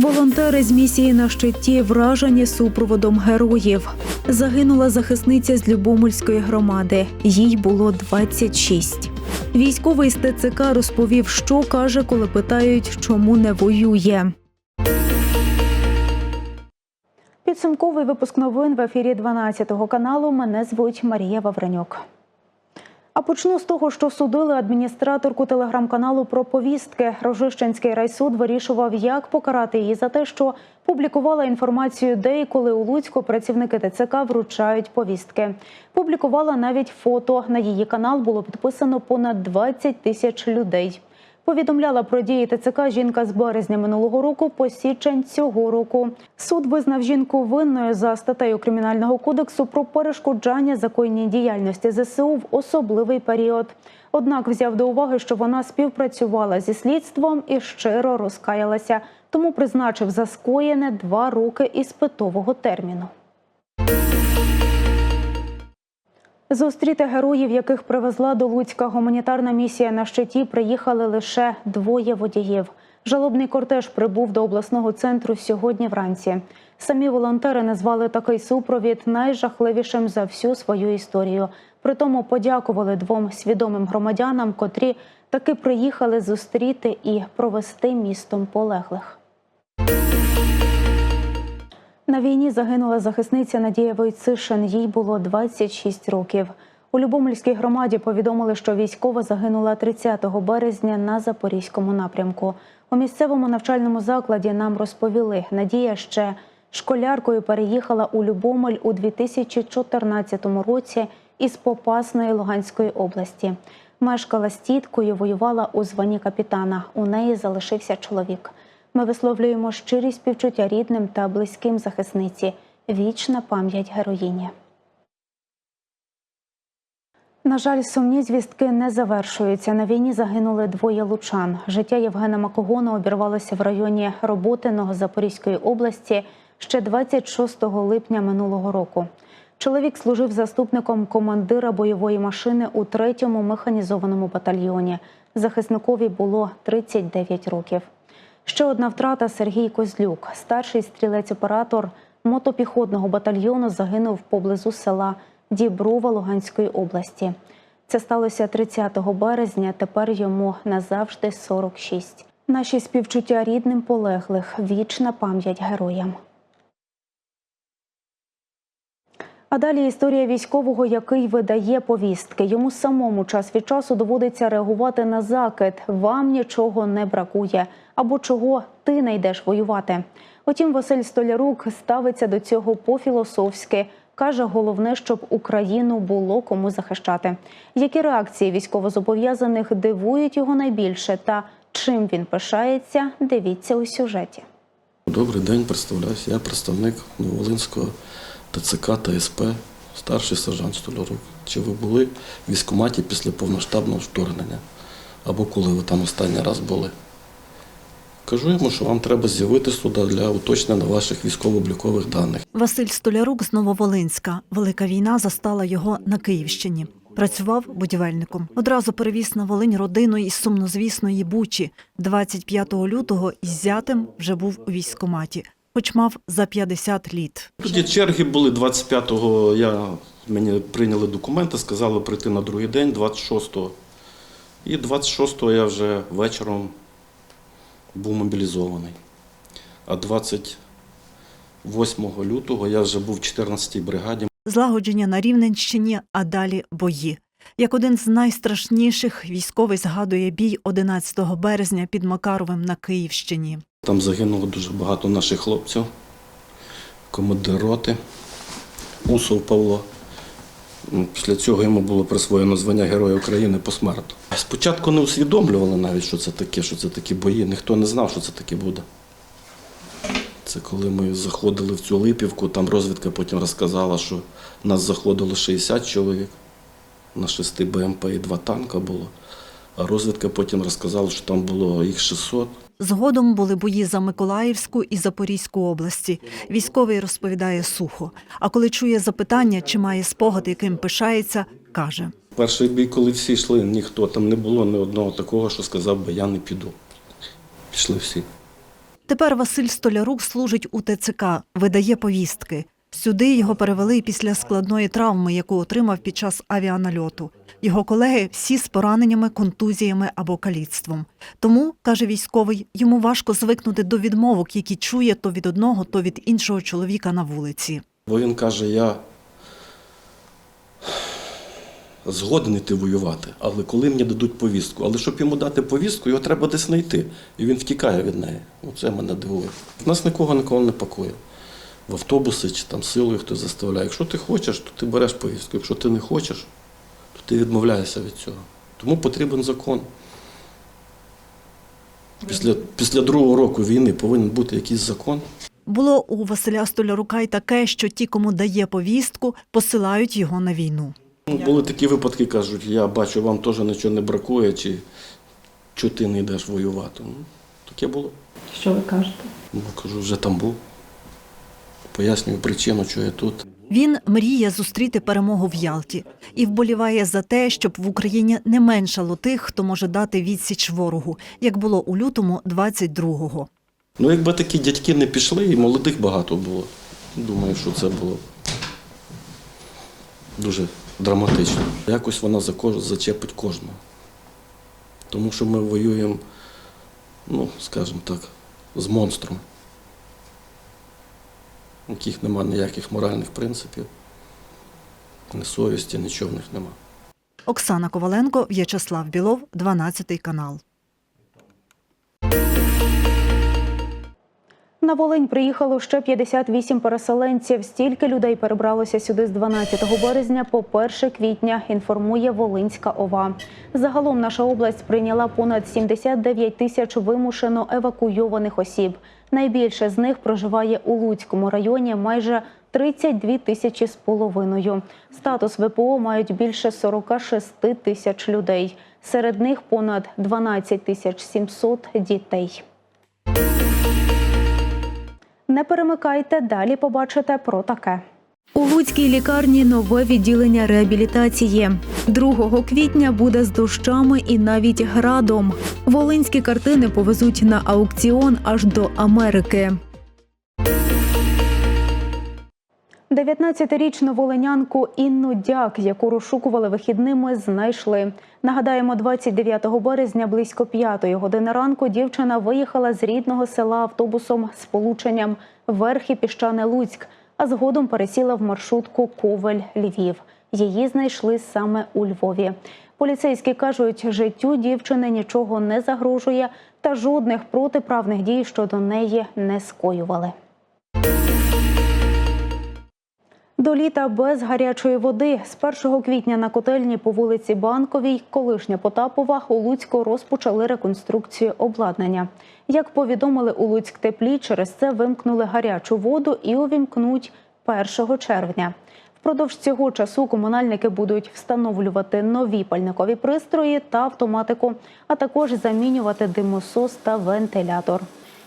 Волонтери з місії на щиті вражені супроводом героїв. Загинула захисниця з Любомельської громади. Їй було 26. Військовий з ТЦК розповів, що каже, коли питають, чому не воює. Підсумковий випуск новин в ефірі 12 каналу. Мене звуть Марія Вавренюк. А почну з того, що судили адміністраторку телеграм-каналу про повістки. Рожищенський райсуд вирішував, як покарати її за те, що публікувала інформацію, де і коли у Луцьку працівники ТЦК вручають повістки. Публікувала навіть фото. На її канал було підписано понад 20 тисяч людей. Повідомляла про дії ТЦК жінка з березня минулого року по січень цього року. Суд визнав жінку винною за статтею кримінального кодексу про перешкоджання законній діяльності ЗСУ в особливий період. Однак взяв до уваги, що вона співпрацювала зі слідством і щиро розкаялася, тому призначив за скоєне два роки іспитового терміну. Зустріти героїв, яких привезла до Луцька гуманітарна місія на щиті, приїхали лише двоє водіїв. Жалобний кортеж прибув до обласного центру сьогодні вранці. Самі волонтери назвали такий супровід найжахливішим за всю свою історію. Притому подякували двом свідомим громадянам, котрі таки приїхали зустріти і провести містом полеглих. На війні загинула захисниця Надія Войцишин. Їй було 26 років. У Любомльській громаді повідомили, що військова загинула 30 березня на запорізькому напрямку. У місцевому навчальному закладі нам розповіли, Надія ще школяркою переїхала у Любомель у 2014 році із Попасної Луганської області. Мешкала з тіткою, воювала у званні капітана. У неї залишився чоловік. Ми висловлюємо щирі співчуття рідним та близьким захисниці. Вічна пам'ять героїні. На жаль, сумні звістки не завершуються. На війні загинули двоє лучан. Життя Євгена Макогона обірвалося в районі Роботиного Запорізької області ще 26 липня минулого року. Чоловік служив заступником командира бойової машини у 3-му механізованому батальйоні. Захисникові було 39 років. Ще одна втрата Сергій Козлюк, старший стрілець-оператор мотопіхотного батальйону, загинув поблизу села Діброва Луганської області. Це сталося 30 березня. Тепер йому назавжди 46. Наші співчуття рідним полеглих. Вічна пам'ять героям. А далі історія військового, який видає повістки. Йому самому час від часу доводиться реагувати на закид. Вам нічого не бракує або чого ти не йдеш воювати. Утім, Василь Столярук ставиться до цього по-філософськи. Каже, головне, щоб Україну було кому захищати. Які реакції військовозобов'язаних дивують його найбільше та чим він пишається, дивіться у сюжеті. Добрий день, представляюся. Я представник Нововолинського ТЦК та СП, старший сержант Столярук. Чи ви були в військкоматі після повноштабного вторгнення? Або коли ви там останній раз були? Кажу йому, що вам треба з'явитися туди для уточнення ваших військово-облікових даних. Василь Столярук з Нововолинська. Велика війна застала його на Київщині. Працював будівельником. Одразу перевіз на Волинь родину із сумнозвісної Бучі. 25 лютого із зятем вже був у військкоматі, хоч мав за 50 літ. Тоді черги були 25-го, я, мені прийняли документи, сказали прийти на другий день, 26-го. І 26-го я вже вечором був мобілізований. А 28 лютого я вже був в 14-й бригаді. Злагодження на Рівненщині, а далі бої. Як один з найстрашніших військовий згадує бій 11 березня під Макаровим на Київщині. Там загинуло дуже багато наших хлопців, командир роти, Усов Павло. Ну, Після цього йому було присвоєно звання Героя України посмертно. Спочатку не усвідомлювали навіть, що це таке, що це такі бої. Ніхто не знав, що це таке буде. Це коли ми заходили в цю Липівку, там розвідка потім розказала, що нас заходило 60 чоловік, на 6 БМП і два танка було. А розвідка потім розказала, що там було їх 600. Згодом були бої за Миколаївську і Запорізьку області. Військовий розповідає сухо. А коли чує запитання, чи має спогад, яким пишається, каже: Перший бій, коли всі йшли, ніхто там не було ні одного такого, що сказав би я не піду. Пішли всі. Тепер Василь Столярук служить у ТЦК, видає повістки. Сюди його перевели після складної травми, яку отримав під час авіанальоту. Його колеги всі з пораненнями, контузіями або каліцтвом. Тому, каже військовий, йому важко звикнути до відмовок, які чує то від одного, то від іншого чоловіка на вулиці. Бо він каже, я згоден йти воювати, але коли мені дадуть повістку. Але щоб йому дати повістку, його треба десь знайти. І він втікає від неї. Оце мене дивує. В нас нікого ніколи не пакує. В автобуси чи там силою хтось заставляє. Якщо ти хочеш, то ти береш повістку. Якщо ти не хочеш, то ти відмовляєшся від цього. Тому потрібен закон. Після, після другого року війни повинен бути якийсь закон. Було у Василя Столярука й таке, що ті, кому дає повістку, посилають його на війну. Ну, були такі випадки, кажуть, я бачу, вам теж нічого не бракує, чи чого ти не йдеш воювати. Ну, таке було. Що ви кажете? Ну, кажу, вже там був. Пояснюю причину, чого я тут. Він мріє зустріти перемогу в Ялті і вболіває за те, щоб в Україні не меншало тих, хто може дати відсіч ворогу, як було у лютому 22-го. Ну, якби такі дядьки не пішли, і молодих багато було. Думаю, що це було дуже драматично. Якось вона зачепить кожного. Тому що ми воюємо, ну, скажімо так, з монстром, у яких немає ніяких моральних принципів, ні совісті, нічого в них немає. Оксана Коваленко, В'ячеслав Білов, 12 канал. На Волинь приїхало ще 58 переселенців. Стільки людей перебралося сюди з 12 березня по 1 квітня. Інформує Волинська ОВА. Загалом наша область прийняла понад 79 тисяч вимушено евакуйованих осіб. Найбільше з них проживає у Луцькому районі майже 32 тисячі з половиною. Статус ВПО мають більше 46 тисяч людей. Серед них понад 12 тисяч 700 дітей. Не перемикайте, далі побачите про таке. У Луцькій лікарні нове відділення реабілітації. 2 квітня буде з дощами і навіть градом. Волинські картини повезуть на аукціон аж до Америки. 19-річну волинянку Інну Дяк, яку розшукували вихідними, знайшли. Нагадаємо, 29 березня близько 5 години ранку дівчина виїхала з рідного села автобусом з полученням Верхи Піщане Луцьк, а згодом пересіла в маршрутку Ковель Львів. Її знайшли саме у Львові. Поліцейські кажуть, життю дівчини нічого не загрожує, та жодних протиправних дій щодо неї не скоювали. До літа без гарячої води з 1 квітня на котельні по вулиці Банковій, колишня Потапова, у Луцьку розпочали реконструкцію обладнання. Як повідомили у Луцьк теплі, через це вимкнули гарячу воду і увімкнуть 1 червня. Впродовж цього часу комунальники будуть встановлювати нові пальникові пристрої та автоматику, а також замінювати димосос та вентилятор.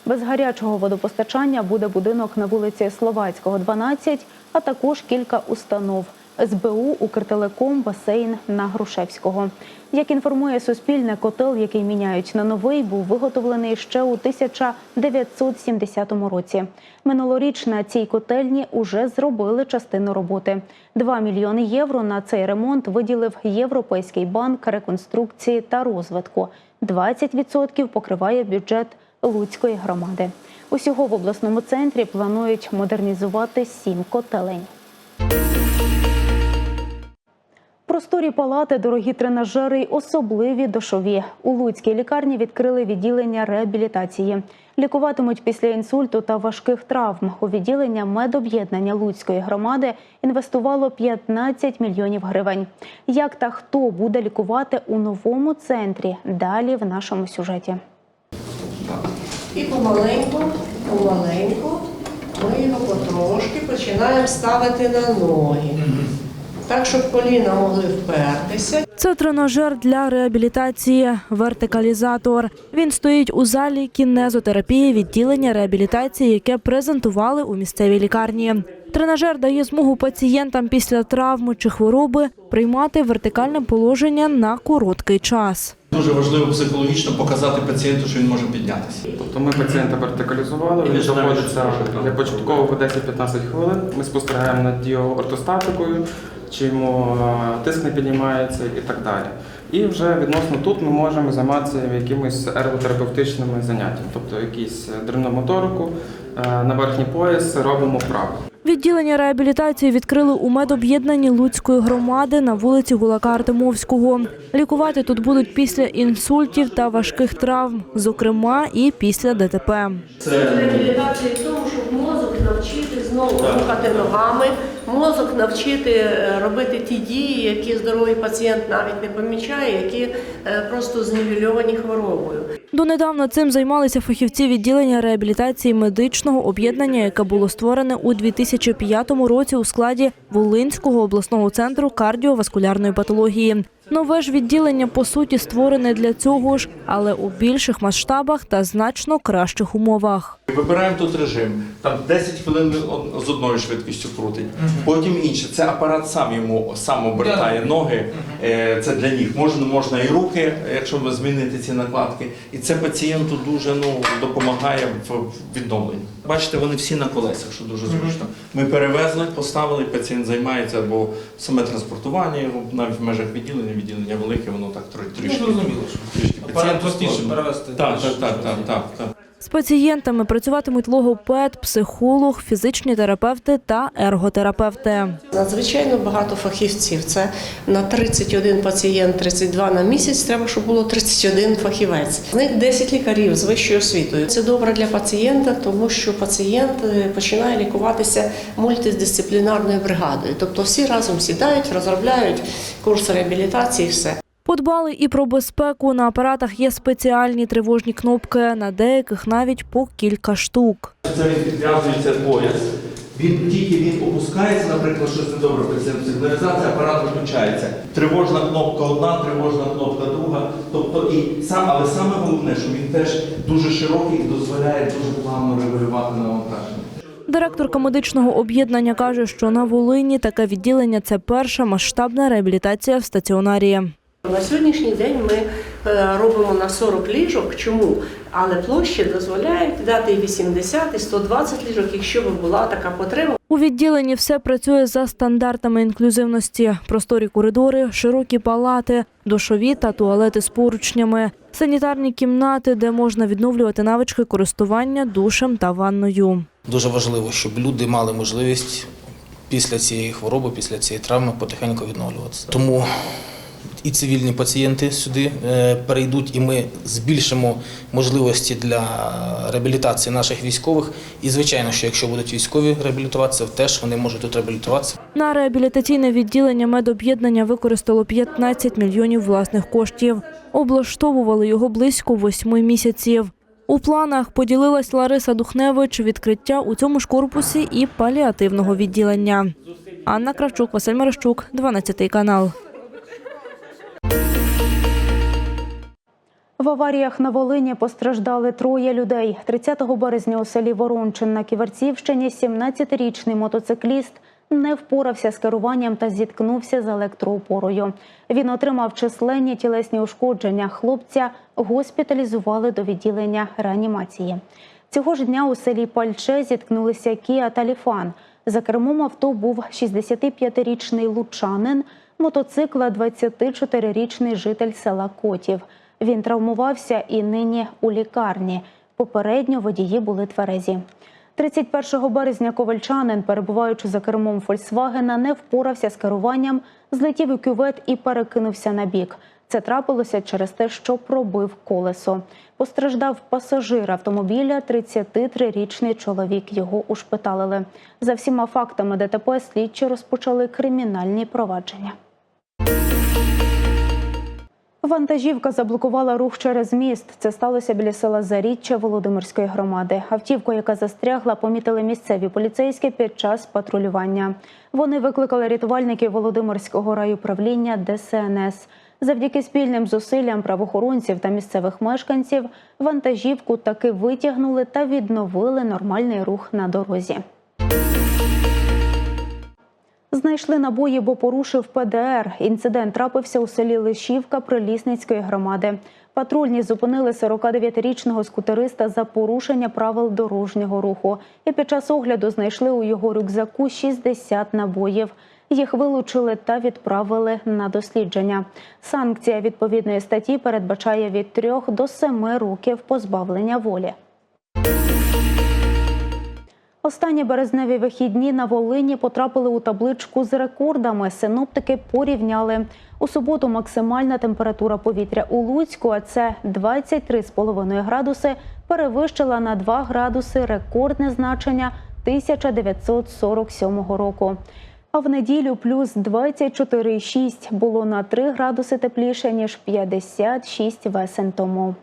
Без гарячого водопостачання буде будинок на вулиці Словацького, 12, а також кілька установ. СБУ, Укртелеком, басейн на Грушевського. Як інформує Суспільне, котел, який міняють на новий, був виготовлений ще у 1970 році. Минулоріч на цій котельні уже зробили частину роботи. 2 мільйони євро на цей ремонт виділив Європейський банк реконструкції та розвитку. 20% покриває бюджет Луцької громади. Усього в обласному центрі планують модернізувати сім котелень. Просторі палати, дорогі тренажери й особливі душові. У Луцькій лікарні відкрили відділення реабілітації. Лікуватимуть після інсульту та важких травм. У відділення медоб'єднання Луцької громади інвестувало 15 мільйонів гривень. Як та хто буде лікувати у новому центрі? Далі в нашому сюжеті. І помаленьку, помаленьку ми його потрошки починаємо ставити на ноги. Так, щоб коліна могли впертися. Це тренажер для реабілітації вертикалізатор. Він стоїть у залі кінезотерапії відділення реабілітації, яке презентували у місцевій лікарні. Тренажер дає змогу пацієнтам після травми чи хвороби приймати вертикальне положення на короткий час. Дуже важливо психологічно показати пацієнту, що він може піднятися. Тобто ми пацієнта вертикалізували, він знаходиться для початково по 10-15 хвилин. Ми спостерігаємо над його ортостатикою, чи йому е, тиск не піднімається і так далі. І вже відносно тут ми можемо займатися якимись ерготерапевтичними заняттями, тобто якісь е, на верхній пояс робимо вправи. Відділення реабілітації відкрили у медоб'єднанні Луцької громади на вулиці Гулака Артемовського. Лікувати тут будуть після інсультів та важких травм, зокрема і після ДТП. Реабілітація в тому, мозок навчити знову рухати ногами, мозок навчити е, робити ті дії, які здоровий пацієнт навіть не помічає, які е, просто знівельовані хворобою. Донедавна цим займалися фахівці відділення реабілітації медичного об'єднання, яке було створене у 2005 році у складі Волинського обласного центру кардіоваскулярної патології. Нове ж відділення по суті створене для цього ж, але у більших масштабах та значно кращих умовах. Вибираємо тут режим. Там 10 хвилин з одною швидкістю крутить, потім інше. Це апарат сам йому сам обертає ноги. Е, Це для ніг. Можна, можна і руки, якщо змінити ці накладки. І це пацієнту дуже ну, допомагає в відновленні. Бачите, вони всі на колесах, що дуже зручно. Ми перевезли, поставили, пацієнт займається, бо саме транспортування його навіть в межах відділення, відділення велике, воно так трішки. Ну, зрозуміло, що Пацієнту простіше так, так, так, так, так. З пацієнтами працюватимуть логопед, психолог, фізичні терапевти та ерготерапевти. Надзвичайно багато фахівців. Це на 31 пацієнт, 32 на місяць. Треба, щоб було 31 фахівець. З них 10 лікарів з вищою освітою. Це добре для пацієнта, тому що пацієнт е, починає лікуватися мультидисциплінарною бригадою. Тобто всі разом сідають, розробляють курс реабілітації. і все. Подбали і про безпеку. На апаратах є спеціальні тривожні кнопки, на деяких навіть по кілька штук. Це він підв'язується пояс. Він тільки він опускається, наприклад, щось недобре пацієнт сигналізація, апарат виключається. Тривожна кнопка одна, тривожна кнопка друга. Тобто і сам, але саме головне, що він теж дуже широкий і дозволяє дуже плавно регулювати навантаження. Директорка медичного об'єднання каже, що на Волині таке відділення це перша масштабна реабілітація в стаціонарі. На сьогоднішній день ми е, робимо на 40 ліжок. Чому? Але площі дозволяють дати і 80, і 120 ліжок, якщо би була така потреба. У відділенні все працює за стандартами інклюзивності: просторі коридори, широкі палати, душові та туалети з поручнями, санітарні кімнати, де можна відновлювати навички користування душем та ванною. Дуже важливо, щоб люди мали можливість після цієї хвороби, після цієї травми потихеньку відновлюватися. Тому і цивільні пацієнти сюди е, перейдуть, і ми збільшимо можливості для реабілітації наших військових. І звичайно, що якщо будуть військові реабілітуватися, теж вони можуть тут реабілітуватися. На реабілітаційне відділення медоб'єднання використало 15 мільйонів власних коштів. Облаштовували його близько восьми місяців. У планах поділилась Лариса Духневич відкриття у цьому ж корпусі і паліативного відділення. Анна Кравчук, Василь Мерещук, 12 канал. В аваріях на Волині постраждали троє людей. 30 березня у селі Ворончин на Ківерцівщині 17-річний мотоцикліст не впорався з керуванням та зіткнувся з електроопорою. Він отримав численні тілесні ушкодження. Хлопця госпіталізували до відділення реанімації. Цього ж дня у селі Пальче зіткнулися Кія та Ліфан. За кермом авто був 65-річний лучанин, мотоцикла 24-річний житель села Котів. Він травмувався і нині у лікарні. Попередньо водії були тверезі. 31 березня ковальчанин, перебуваючи за кермом Фольксвагена, не впорався з керуванням, злетів у кювет і перекинувся на бік. Це трапилося через те, що пробив колесо. Постраждав пасажир автомобіля, 33-річний чоловік. Його ушпиталили. За всіма фактами ДТП слідчі розпочали кримінальні провадження. Вантажівка заблокувала рух через міст. Це сталося біля села Заріччя Володимирської громади. Автівку, яка застрягла, помітили місцеві поліцейські під час патрулювання. Вони викликали рятувальників Володимирського райуправління ДСНС. Завдяки спільним зусиллям правоохоронців та місцевих мешканців вантажівку таки витягнули та відновили нормальний рух на дорозі. Знайшли набої, бо порушив ПДР. Інцидент трапився у селі Лишівка Прилісницької громади. Патрульні зупинили 49-річного скутериста за порушення правил дорожнього руху. І під час огляду знайшли у його рюкзаку 60 набоїв. Їх вилучили та відправили на дослідження. Санкція відповідної статті передбачає від 3 до 7 років позбавлення волі. Останні березневі вихідні на Волині потрапили у табличку з рекордами. Синоптики порівняли. У суботу максимальна температура повітря у Луцьку, а це 23,5 градуси, перевищила на 2 градуси рекордне значення 1947 року. А в неділю плюс 24,6 було на 3 градуси тепліше, ніж 56 весен тому.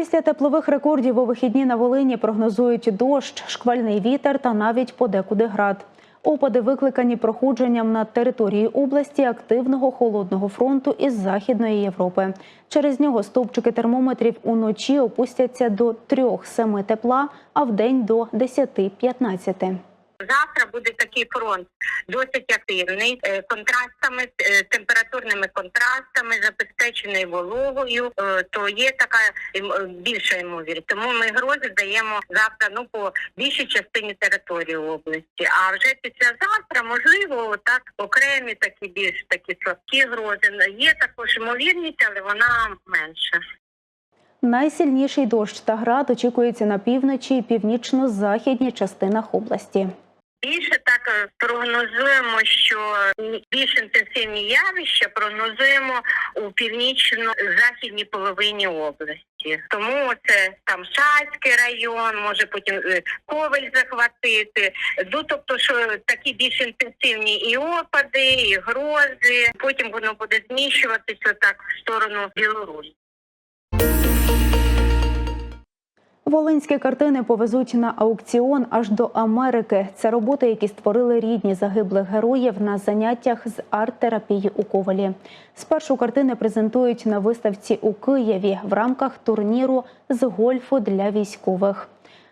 Після теплових рекордів у вихідні на Волині прогнозують дощ, шквальний вітер та навіть подекуди град. Опади викликані проходженням на території області активного холодного фронту із Західної Європи. Через нього стовпчики термометрів уночі опустяться до 3-7 тепла, а вдень до 10-15. Завтра буде такий фронт досить активний, е, контрастами, е, температурними контрастами, забезпечений вологою. Е, То є така ім- е, більша ймовірність. Тому ми грози даємо завтра ну по більшій частині території області. А вже післязавтра, можливо, так окремі такі більш такі слабкі грози. Є також ймовірність, але вона менша. Найсильніший дощ та град очікується на півночі і північно-західній частинах області. Більше так е, прогнозуємо, що більш інтенсивні явища прогнозуємо у північно-західній половині області. Тому це там Шацький район, може потім е, Ковель захватити. Ну тобто, що такі більш інтенсивні і опади, і грози. Потім воно буде зміщуватися так в сторону Білорусі. Волинські картини повезуть на аукціон аж до Америки. Це роботи, які створили рідні загиблих героїв на заняттях з арт-терапії у Ковалі. Спершу картини презентують на виставці у Києві в рамках турніру з гольфу для військових.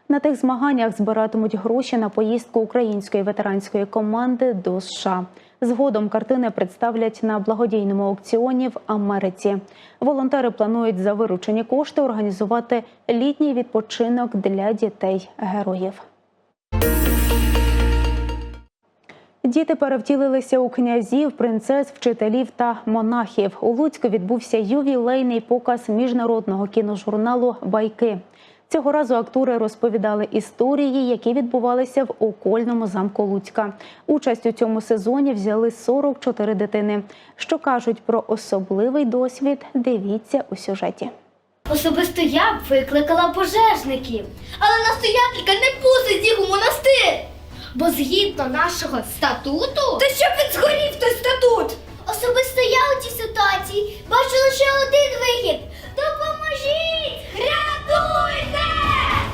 На тих змаганнях збиратимуть гроші на поїздку української ветеранської команди до США. Згодом картини представлять на благодійному аукціоні в Америці. Волонтери планують за виручені кошти організувати літній відпочинок для дітей героїв. Діти перевтілилися у князів, принцес, вчителів та монахів. У Луцьку відбувся ювілейний показ міжнародного кіножурналу Байки. Цього разу актори розповідали історії, які відбувалися в окольному замку Луцька. Участь у цьому сезоні взяли 44 дитини. Що кажуть про особливий досвід, дивіться у сюжеті. Особисто я б викликала пожежників. Але настоятелька не пустить їх у монастир. Бо згідно нашого статуту. Та щоб він згорів той статут! Особисто я у цій ситуації бачу лише один вихід. Допоможіть! Рятуйте!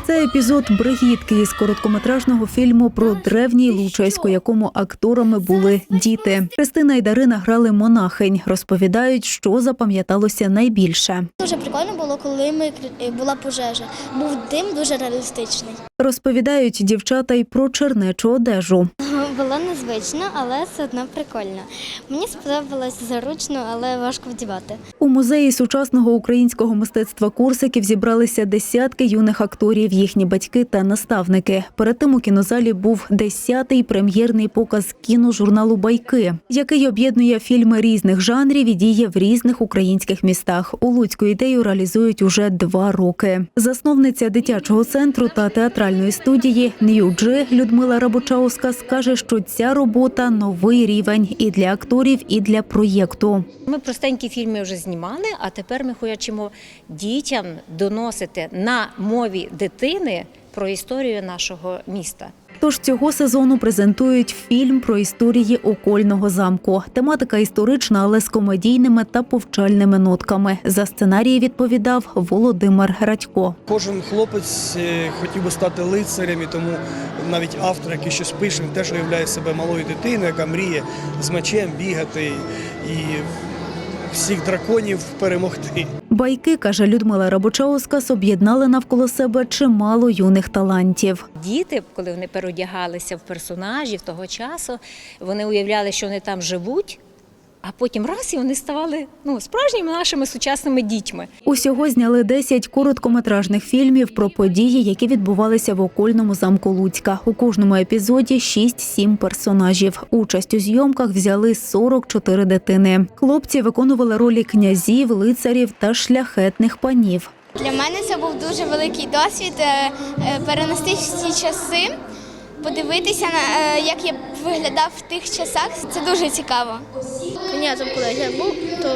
Це епізод бригітки із короткометражного фільму про древній Лучеськ, у якому акторами були діти. Христина і Дарина грали монахинь. Розповідають, що запам'яталося найбільше. Дуже прикольно було, коли ми була пожежа. Був дим дуже реалістичний. Розповідають дівчата й про чернечу одежу. Було незвично, але все одно прикольно. Мені сподобалось заручно, але важко вдівати. У музеї сучасного українського мистецтва Корсиків зібралися десятки юних акторів, їхні батьки та наставники. Перед тим у кінозалі був десятий прем'єрний показ кіножурналу Байки, який об'єднує фільми різних жанрів і діє в різних українських містах. У Луцьку ідею реалізують уже два роки. Засновниця дитячого центру та театральної студії Нью-Джи Людмила Рабочауска скаже, що ця робота новий рівень і для акторів, і для проєкту. Ми простенькі фільми вже знімали, а тепер ми хочемо дітям доносити на мові дитини про історію нашого міста. Тож цього сезону презентують фільм про історії окольного замку. Тематика історична, але з комедійними та повчальними нотками. За сценарій відповідав Володимир Радько. Кожен хлопець е, хотів би стати лицарем, і тому навіть автор, який щось пише, він теж уявляє себе малою дитиною, яка мріє з мечем бігати і всіх драконів перемогти. Байки, каже Людмила Рабочаускас, об'єднали навколо себе чимало юних талантів. Діти, коли вони переодягалися в персонажів того часу, вони уявляли, що вони там живуть, а потім раз і вони ставали ну, справжніми нашими сучасними дітьми. Усього зняли 10 короткометражних фільмів про події, які відбувалися в окольному замку Луцька. У кожному епізоді 6-7 персонажів. Участь у зйомках взяли 44 дитини. Хлопці виконували ролі князів, лицарів та шляхетних панів. Для мене це був дуже великий досвід е, е, перенести всі часи, подивитися на е, як я виглядав в тих часах. Це дуже цікаво. Князем, коли я був, то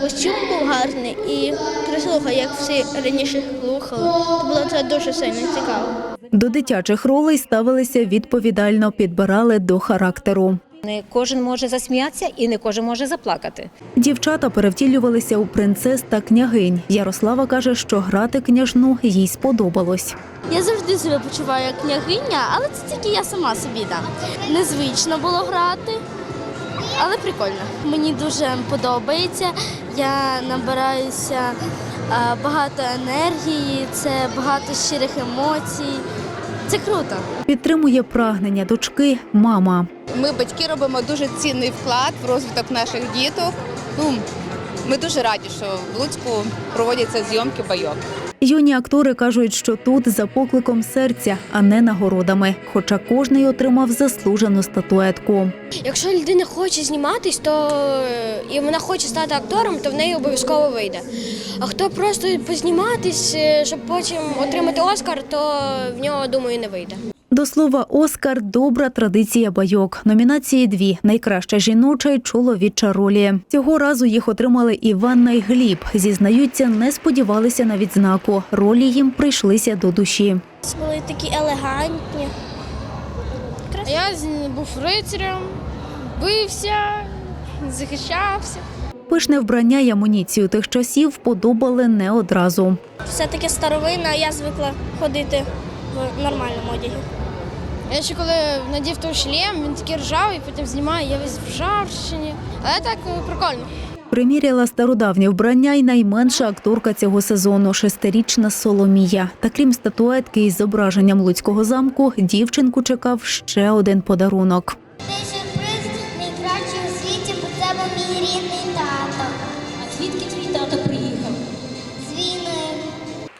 костюм був гарний і прислуха, як всі раніше слухали. То було це дуже сильно цікаво. До дитячих ролей ставилися відповідально, підбирали до характеру. Не кожен може засміятися і не кожен може заплакати. Дівчата перевтілювалися у принцес та княгинь. Ярослава каже, що грати княжну їй сподобалось. Я завжди себе почуваю як княгиня, але це тільки я сама собі дам. Незвично було грати, але прикольно. Мені дуже подобається. Я набираюся е, багато енергії, це багато щирих емоцій. Це круто. Підтримує прагнення дочки мама. Ми, батьки, робимо дуже цінний вклад в розвиток наших діток. Ну, ми дуже раді, що в Луцьку проводяться зйомки байок. Юні актори кажуть, що тут за покликом серця, а не нагородами. Хоча кожний отримав заслужену статуетку. Якщо людина хоче зніматись, то е, і вона хоче стати актором, то в неї обов'язково вийде. А хто просто позніматись, е, щоб потім отримати Оскар, то в нього, думаю, не вийде. До слова, Оскар добра традиція байок. Номінації дві: найкраща жіноча й чоловіча ролі. Цього разу їх отримали Іванна й Гліб. Зізнаються, не сподівалися на відзнаку. Ролі їм прийшлися до душі. Були такі елегантні. Я був рицарем, бився, захищався. Пишне вбрання й амуніцію тих часів вподобали не одразу. Все таки старовина, я звикла ходити в нормальному одязі. Я ще коли надів той шлем, він такий ржавий, потім знімаю, я весь в ржавчині. Але так е, прикольно. Приміряла стародавнє вбрання й найменша акторка цього сезону шестирічна Соломія. Та крім статуетки із зображенням Луцького замку, дівчинку чекав ще один подарунок.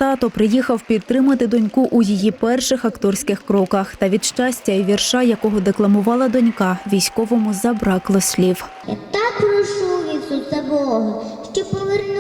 Тато приїхав підтримати доньку у її перших акторських кроках. Та від щастя і вірша, якого декламувала донька, військовому забракло слів. Я так прошу Ісуса Бога, що повернув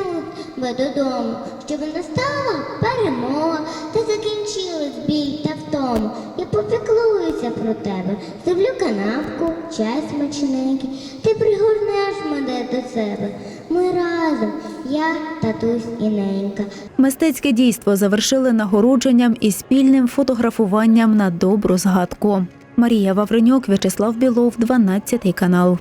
тебе додому, щоб настала перемога та закінчилась біль та втома. Я попіклуюся про тебе, зроблю канапку, чай смачненький, ти пригорнеш мене до себе. Ми разом, я, татусь і ненька. Мистецьке дійство завершили нагородженням і спільним фотографуванням на добру згадку. Марія Вавренюк, В'ячеслав Білов, 12 канал.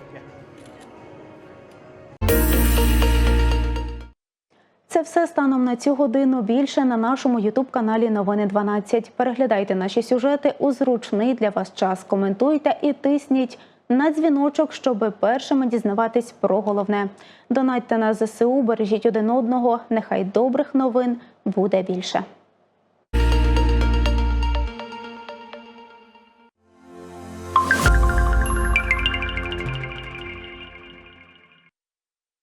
Все станом на цю годину. Більше на нашому ютуб-каналі Новини 12. Переглядайте наші сюжети у зручний для вас час. Коментуйте і тисніть на дзвіночок, щоб першими дізнаватись про головне. Донатьте на ЗСУ, бережіть один одного. Нехай добрих новин буде більше.